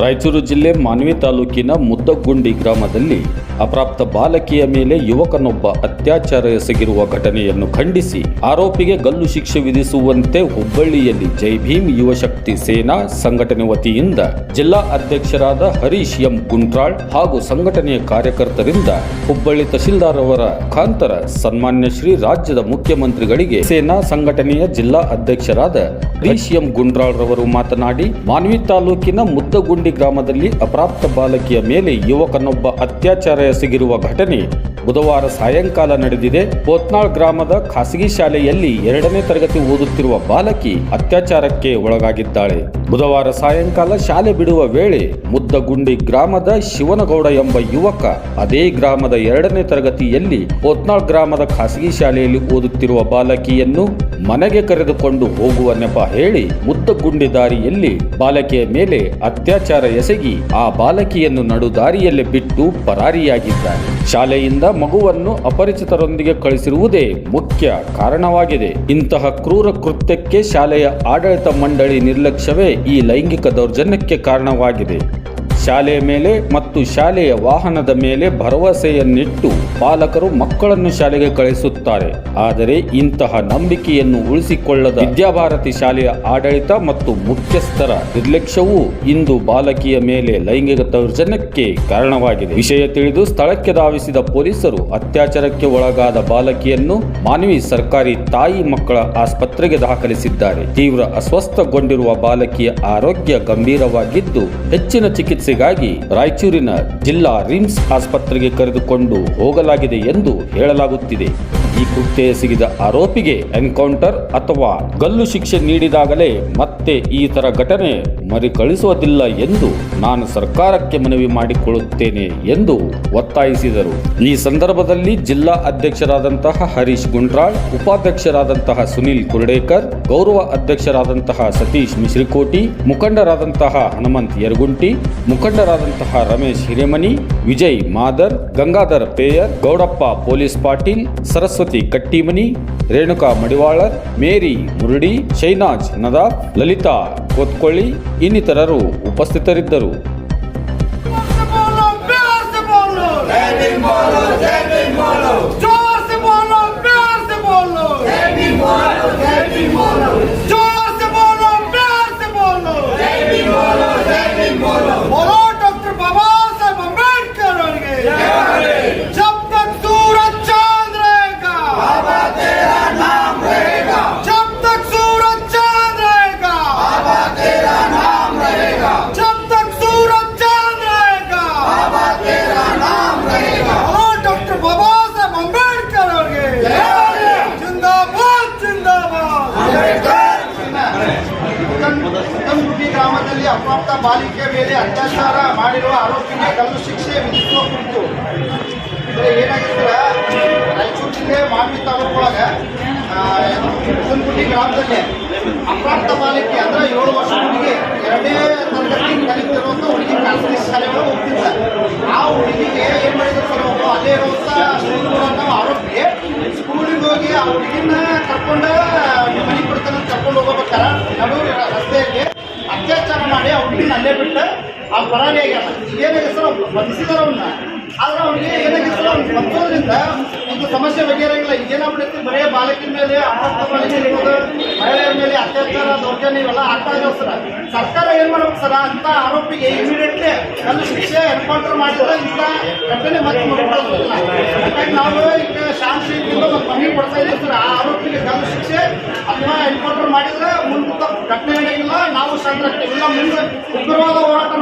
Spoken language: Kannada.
ರಾಯಚೂರು ಜಿಲ್ಲೆ ಮಾನ್ವಿ ತಾಲೂಕಿನ ಮುದ್ದಗುಂಡಿ ಗ್ರಾಮದಲ್ಲಿ ಅಪ್ರಾಪ್ತ ಬಾಲಕಿಯ ಮೇಲೆ ಯುವಕನೊಬ್ಬ ಅತ್ಯಾಚಾರ ಎಸಗಿರುವ ಘಟನೆಯನ್ನು ಖಂಡಿಸಿ ಆರೋಪಿಗೆ ಗಲ್ಲು ಶಿಕ್ಷೆ ವಿಧಿಸುವಂತೆ ಹುಬ್ಬಳ್ಳಿಯಲ್ಲಿ ಜೈ ಭೀಮ್ ಯುವಶಕ್ತಿ ಸೇನಾ ಸಂಘಟನೆ ವತಿಯಿಂದ ಜಿಲ್ಲಾ ಅಧ್ಯಕ್ಷರಾದ ಹರೀಶ್ ಎಂ ಗುಂಟ್ರಾಳ್ ಹಾಗೂ ಸಂಘಟನೆಯ ಕಾರ್ಯಕರ್ತರಿಂದ ಹುಬ್ಬಳ್ಳಿ ತಹಶೀಲ್ದಾರ್ ಅವರ ಮುಖಾಂತರ ಸನ್ಮಾನ್ಯ ಶ್ರೀ ರಾಜ್ಯದ ಮುಖ್ಯಮಂತ್ರಿಗಳಿಗೆ ಸೇನಾ ಸಂಘಟನೆಯ ಜಿಲ್ಲಾ ಅಧ್ಯಕ್ಷರಾದ ಹರೀಶ್ ಎಂ ಗುಂಡ್ರಾಳ್ ರವರು ಮಾತನಾಡಿ, ಮಾನ್ವಿ ತಾಲೂಕಿನ ಮುದ್ದಗುಂಡಿ ಗ್ರಾಮದಲ್ಲಿ ಅಪ್ರಾಪ್ತ ಬಾಲಕಿಯ ಮೇಲೆ ಯುವಕನೊಬ್ಬ ಅತ್ಯಾಚಾರ ಎಸಗಿರುವ ಘಟನೆ ಬುಧವಾರ ಸಾಯಂಕಾಲ ನಡೆದಿದೆ. ಪೋತ್ನಾಳ್ ಗ್ರಾಮದ ಖಾಸಗಿ ಶಾಲೆಯಲ್ಲಿ ಎರಡನೇ ತರಗತಿ ಓದುತ್ತಿರುವ ಬಾಲಕಿ ಅತ್ಯಾಚಾರಕ್ಕೆ ಒಳಗಾಗಿದ್ದಾಳೆ. ಬುಧವಾರ ಸಾಯಂಕಾಲ ಶಾಲೆ ಬಿಡುವ ವೇಳೆ ಮುದ್ದಗುಂಡಿ ಗ್ರಾಮದ ಶಿವನಗೌಡ ಎಂಬ ಯುವಕ ಅದೇ ಗ್ರಾಮದ ಎರಡನೇ ತರಗತಿಯಲ್ಲಿ ಪೋತ್ನಾಳ್ ಗ್ರಾಮದ ಖಾಸಗಿ ಶಾಲೆಯಲ್ಲಿ ಓದುತ್ತಿರುವ ಬಾಲಕಿಯನ್ನು ಮನೆಗೆ ಕರೆದುಕೊಂಡು ಹೋಗುವ ನೆಪ ಹೇಳಿ ಮುದ್ದಗುಂಡಿ ದಾರಿಯಲ್ಲಿ ಬಾಲಕಿಯ ಮೇಲೆ ಅತ್ಯಾಚಾರ ಎಸಗಿ ಆ ಬಾಲಕಿಯನ್ನು ನಡು ದಾರಿಯಲ್ಲೇ ಬಿಟ್ಟು ಪರಾರಿಯಾಗಿದ್ದಾರೆ ಶಾಲೆಯಿಂದ ಮಗುವನ್ನು ಅಪರಿಚಿತರೊಂದಿಗೆ ಕಳಿಸಿರುವುದೇ ಮುಖ್ಯ ಕಾರಣವಾಗಿದೆ. ಇಂತಹ ಕ್ರೂರ ಕೃತ್ಯಕ್ಕೆ ಶಾಲೆಯ ಆಡಳಿತ ಮಂಡಳಿ ನಿರ್ಲಕ್ಷ್ಯವೇ ಈ ಲೈಂಗಿಕ ದೌರ್ಜನ್ಯಕ್ಕೆ ಕಾರಣವಾಗಿದೆ. ಶಾಲೆಯ ಮೇಲೆ ಮತ್ತು ಶಾಲೆಯ ವಾಹನದ ಮೇಲೆ ಭರವಸೆಯನ್ನಿಟ್ಟು ಪಾಲಕರು ಮಕ್ಕಳನ್ನು ಶಾಲೆಗೆ ಕಳಿಸುತ್ತಾರೆ. ಆದರೆ ಇಂತಹ ನಂಬಿಕೆಯನ್ನು ಉಳಿಸಿಕೊಳ್ಳದ ವಿದ್ಯಾಭಾರತಿ ಶಾಲೆಯ ಆಡಳಿತ ಮತ್ತು ಮುಖ್ಯಸ್ಥರ ನಿರ್ಲಕ್ಷ್ಯವೂ ಇಂದು ಬಾಲಕಿಯ ಮೇಲೆ ಲೈಂಗಿಕ ದೌರ್ಜನ್ಯಕ್ಕೆ ಕಾರಣವಾಗಿದೆ. ವಿಷಯ ತಿಳಿದು ಸ್ಥಳಕ್ಕೆ ಧಾವಿಸಿದ ಪೊಲೀಸರು ಅತ್ಯಾಚಾರಕ್ಕೆ ಒಳಗಾದ ಬಾಲಕಿಯನ್ನು ಮಾನವಿ ಸರ್ಕಾರಿ ತಾಯಿ ಮಕ್ಕಳ ಆಸ್ಪತ್ರೆಗೆ ದಾಖಲಿಸಿದ್ದಾರೆ. ತೀವ್ರ ಅಸ್ವಸ್ಥಗೊಂಡಿರುವ ಬಾಲಕಿಯ ಆರೋಗ್ಯ ಗಂಭೀರವಾಗಿದ್ದು ಹೆಚ್ಚಿನ ಚಿಕಿತ್ಸೆಗಾಗಿ ರಾಯಚೂರಿನ ಜಿಲ್ಲಾ ರಿಮ್ಸ್ ಆಸ್ಪತ್ರೆಗೆ ಕರೆದುಕೊಂಡು ಹೋಗಲಾಗಿದೆ ಎಂದು ಹೇಳಲಾಗುತ್ತಿದೆ. ಈ ಕೃತ್ಯ ಎಸಗಿದ ಆರೋಪಿಗೆ ಎನ್ಕೌಂಟರ್ ಅಥವಾ ಗಲ್ಲು ಶಿಕ್ಷೆ ನೀಡಿದಾಗಲೇ ಮತ್ತೆ ಈ ತರ ಘಟನೆ ಮರುಕಳಿಸುವುದಿಲ್ಲ ಎಂದು ನಾನು ಸರ್ಕಾರಕ್ಕೆ ಮನವಿ ಮಾಡಿಕೊಳ್ಳುತ್ತೇನೆ ಎಂದು ಒತ್ತಾಯಿಸಿದರು. ಈ ಸಂದರ್ಭದಲ್ಲಿ ಜಿಲ್ಲಾ ಅಧ್ಯಕ್ಷರಾದಂತಹ ಹರೀಶ್ ಗುಂಡ್ರಾಳ್, ಉಪಾಧ್ಯಕ್ಷರಾದಂತಹ ಸುನಿಲ್ ಕುರ್ಡೇಕರ್, ಗೌರವ ಅಧ್ಯಕ್ಷರಾದಂತಹ ಸತೀಶ್ ಮಿಶ್ರಿಕೋಟಿ, ಮುಖಂಡರಾದಂತಹ ಹನುಮಂತ್ ಯರಗುಂಟಿ, ಮುಖಂಡರಾದಂತಹ ರಮೇಶ್ ಹಿರೇಮನಿ, ವಿಜಯ್ ಮಾದರ್, ಗಂಗಾಧರ್ ಪೇಯರ್, ಗೌಡಪ್ಪ ಪೊಲೀಸ್ ಪಾಟೀಲ್, ಸರಸ್ವತಿ ಕಟ್ಟಿಮನಿ ರೇಣುಕಾ ಮಡಿವಾಳ ಮೇರಿ ಮುರುಡಿ ಶೈನಾಜ್ ನದಾಫ್ ಲಲಿತಾ ಕೊತ್ಕೊಳ್ಳಿ ಇನ್ನಿತರರು ಉಪಸ್ಥಿತರಿದ್ದರು. ಗ್ರಾಮದಲ್ಲಿ ಅಪ್ರಾಪ್ತ ಬಾಲಿಕೆಯ ಮೇಲೆ ಅತ್ಯಾಚಾರ ಮಾಡಿರುವ ಆರೋಪಿಗೆ ಕಲ್ಲು ಶಿಕ್ಷೆ ವಿಧಿಸುವ ಕುರಿತು. ಏನಾಗಿದ್ರೆ ರಾಯಚೂರು ಜಿಲ್ಲೆ ಮಾನ್ವಿ ತಾಲೂಕು ಒಳಗೆ ಮುದ್ದಗುಂಡಿ ಗ್ರಾಮದಲ್ಲಿ ಅಪ್ರಾಪ್ತ ಬಾಲಿಕೆ ಅಂದ್ರೆ ಏಳು ವರ್ಷ ಹುಡುಗಿ ಎರಡನೇ ತರಗತಿ ಕಲಿತಿರುವಂತ ಹುಡುಗಿ ಖಾಸಗಿ ಶಾಲೆಗಳು ಆ ಪರಾರಿ ಆಗ್ಯಾನ ಏನಾಗಿದೆ ಸರ್ ಬಂಧಿಸಿದಾರ ಅವನ್ನ ಆದ್ರೆ ಅವ್ನಿಗೆ ಏನಾಗಿತ್ತು ಅವ್ನು ಬಂದೋದ್ರಿಂದ ಒಂದು ಸಮಸ್ಯೆ ಬಗೆಹರಂಗಿಲ್ಲ ಏನಾಗ್ಬಿಡುತ್ತೆ ಬರೀ ಬಾಲಕಿನ ಮೇಲೆ ಬಾಲಕಿ ಮಹಿಳೆಯರ ಮೇಲೆ ಅತ್ಯಾಚಾರ, ದೌರ್ಜನ್ಯ ಇವೆಲ್ಲ ಆಗ್ತಾ ಇದಾವೆ ಸರ್. ಸರ್ಕಾರ ಏನ್ ಮಾಡ್ಬೇಕು ಸರ್, ಅಂತ ಆರೋಪಿಗೆ ಇಮಿಡಿಯೇಟ್ಲಿ ಒಂದು ಶಿಕ್ಷೆ ಎನ್ಕೌಂಟರ್ ಮಾಡಿದ್ರೆ ಇಂಥ ಘಟನೆ ಮತ್ತೆ ಹಾಗಾಗಿ ನಾವು ಈಗ ಶಾಂತಿಯಿಂದ ಒಂದು ಮನವಿ ಕೊಡ್ತಾ ಇದ್ದೀವಿ ಸರ್. ಆ ಆರೋಪಿಗೆ ಗಲ್ಲು ಶಿಕ್ಷೆ ಅಥವಾ ಎನ್ಕೌಂಟರ್ ಮಾಡಿದ್ರೆ ಮುಂದೆ ಘಟನೆ ನಡೆಯಲ್ಲ ನಾವು ಶಾಂತರಾಗ್ತೀವಿ. ಇಲ್ಲ, ಮುಂದೆ ಉಗ್ರವಾದ ಒಬ್ಬಳೇ